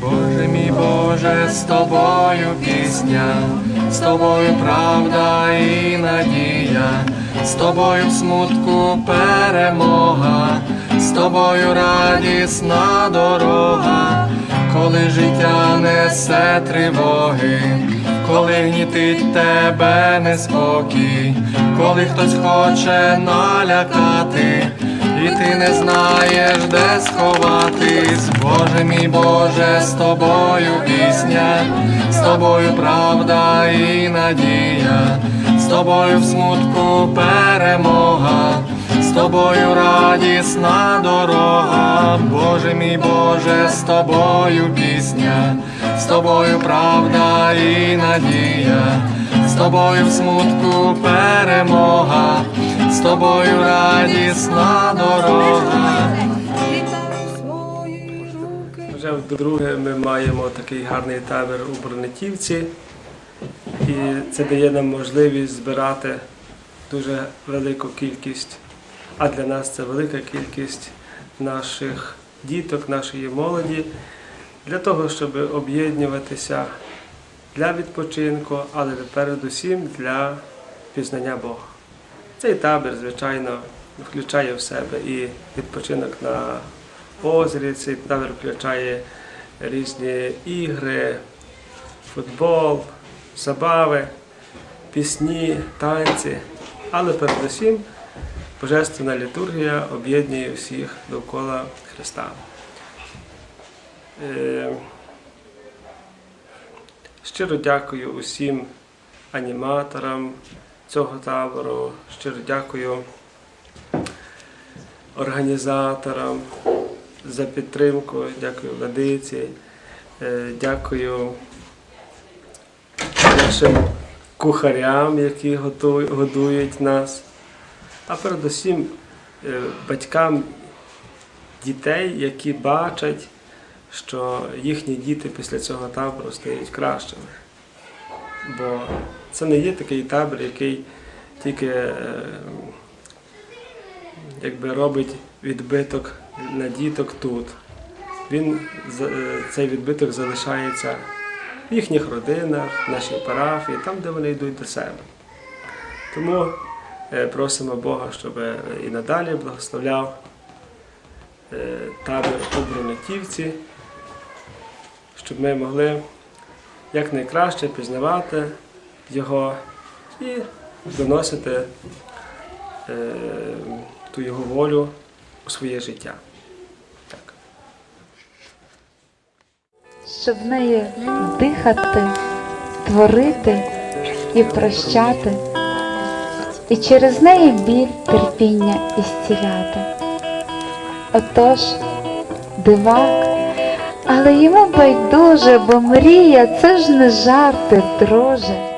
Боже мій Боже, з тобою пісня, з тобою правда і надія, з тобою в смутку перемога, з тобою радісна дорога, коли життя несе тривоги, коли гнітить тебе неспокій, коли хтось хоче налякати. І ти не знаєш, де сховатись, Боже мій Боже, з тобою пісня, з тобою правда і надія, з тобою в смутку перемога, з тобою радісна дорога, Боже мій Боже, з тобою пісня, з тобою правда і надія, з тобою в смутку перемога, з тобою радісна дорога. Вже вдруге ми маємо такий гарний табір у Бронетівці, і це дає нам можливість збирати дуже велику кількість, а для нас це велика кількість наших діток, нашої молоді, для того, щоб об'єднуватися для відпочинку, але передусім для пізнання Бога. Цей табір, звичайно, включає в себе і відпочинок на озері, цей табір включає різні ігри, футбол, забави, пісні, танці, але передусім Божественна літургія об'єднує всіх довкола Христа. Е, Щиро дякую усім аніматорам цього табору. Щиро дякую організаторам за підтримку. Дякую владиці. Е, Дякую нашим кухарям, які годують нас. А передусім е, батькам дітей, які бачать, що їхні діти після цього табору стають кращими. Бо це не є такий табір, який тільки е, якби робить відбиток на діток тут. Він е, цей відбиток залишається в їхніх родинах, в нашій парафії, там, де вони йдуть до себе. Тому е, просимо Бога, щоб і надалі благословляв табір у Бронетівці, щоб ми могли якнайкраще пізнавати його і доносити е, ту його волю у своє життя. Так. щоб в неї дихати, творити і прощати, і через неї біль, терпіння і зціляти. Отож, дивак, але йому байдуже, бо мрія це ж не жарти, друже.